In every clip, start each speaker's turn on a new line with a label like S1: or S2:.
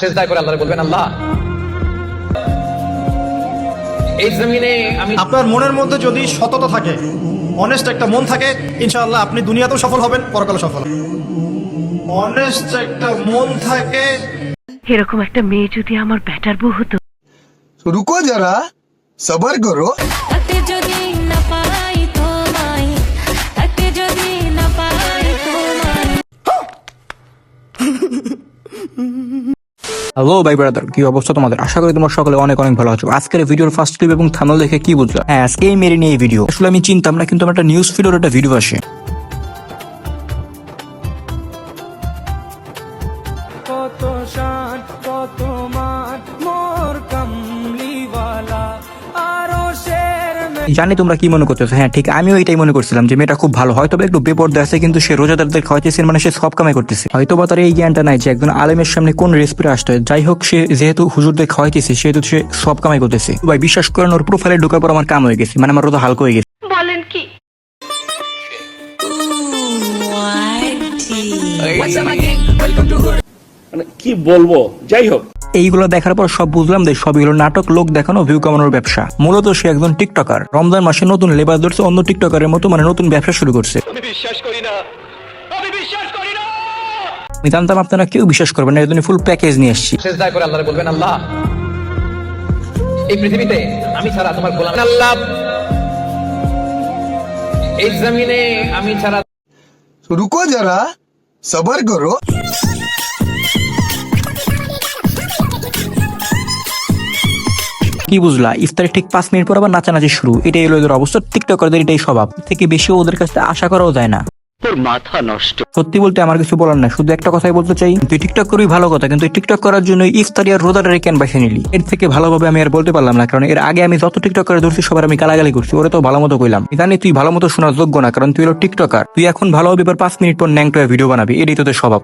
S1: সেজদা করে বলবেন আল্লাহ এই জমিনে আমি
S2: আপনার মনের মধ্যে যদি সততা থাকে অনেস্ট একটা মন থাকে ইনশাআল্লাহ আপনি দুনিয়াতেও সফল হবেন পরকালে সফল অনেস্ট একটা মন থাকে।
S3: এরকম একটা মেয়ে যদি আমার ব্যাটার বউ হতো?
S4: রুকো যারা সবার
S5: করো। যদি
S6: হ্যালো ভাই ব্রাদার কি অবস্থা তোমাদের? আশা করি তোমরা সকলে অনেক অনেক ভালো আছো। আজকের ভিডিওর ফার্স্ট ক্লিপ এবং থানাল দেখে কি বুঝলো? হ্যাঁ আজকেই মেরে নিয়ে এই ভিডিও আসলে আমি চিন্তাম না, কিন্তু একটা নিউজ ফিডের একটা ভিডিও আসে।
S7: কত শান, কত মান মোর মে
S6: জানি তোমরা কি মনে করতেছো। হ্যাঁ ঠিক আমিও এটাই মনে করছিলাম যে মেয়েটা খুব ভালো হয়তো বা একটু বেপর্দা আছে কিন্তু সে রোজাদারদের খাওয়াইতেছে মানে সে সব কামাই করতেছে। হয়তো বা তার এই জ্ঞানটা নাই যে একজন আলেমের সামনে কোন রেসিপিটা আসতে হয়। যাই হোক সে যেহেতু হুজুরদের খাওয়াইতেছে সেহেতু সে সব কামাই করতেছে। ভাই বিশ্বাস করেন ওর প্রোফাইলে ঢোকার পর আমার কাম হয়ে গেছে মানে আমার রোজা হালকা হয়ে গেছে।
S3: বলেন কি?
S8: মানে কি বলব? যাই হোক।
S6: এইগুলো দেখার পর সব বুঝলাম যে সবগুলো নাটক লোক দেখানো ভিউ কমানোর ব্যবসা। মূলত সে একজন টিকটকার রমজান মাসে নতুন লেবার ধরছে অন্য টিকটকারের মতো মানে নতুন ব্যবসা শুরু করছে। আমি না। জানতাম আপনারা কেউ বিশ্বাস করবেন না এজন্য ফুল প্যাকেজ নিয়ে এসেছি।
S1: আমি ছাড়া
S4: রুকো যারা সবার করো।
S6: কি বুঝলা? ইফতারের ঠিক পাঁচ মিনিট পর আবার নাচানাচি শুরু। এটাই হলো এদের অবস্থা। টিকটকারদের এটাই স্বভাব। থেকে বেশি ওদের কাছে আশা করাও যায় না। সত্যি বলতে আমার কিছু বলার না শুধু একটা কথাই বলতে চাই। তুই টিকটক করবি ভালো কথা কিন্তু টিকটক করার জন্য ইফতারি আর কেন বেছে নিলি। এর থেকে ভালোভাবে আমি আর বলতে পারলাম না কারণ এর আগে আমি যত টিকটক করে ধরছি সবার আমি গালাগালি করছি। ওরে তো ভালো মতো কইলাম। জানি তুই ভালো মতো শোনার যোগ্য না কারণ তুই হলো টিকটকার তুই এখন ভালো হবে এবার পাঁচ মিনিট পর ন্যাংটো ভিডিও বানাবি। এটাই তোদের স্বভাব।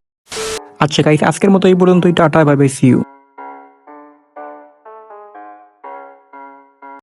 S6: আচ্ছা গাইস আজকের মতো এই পর্যন্তই। Tata bye bye see you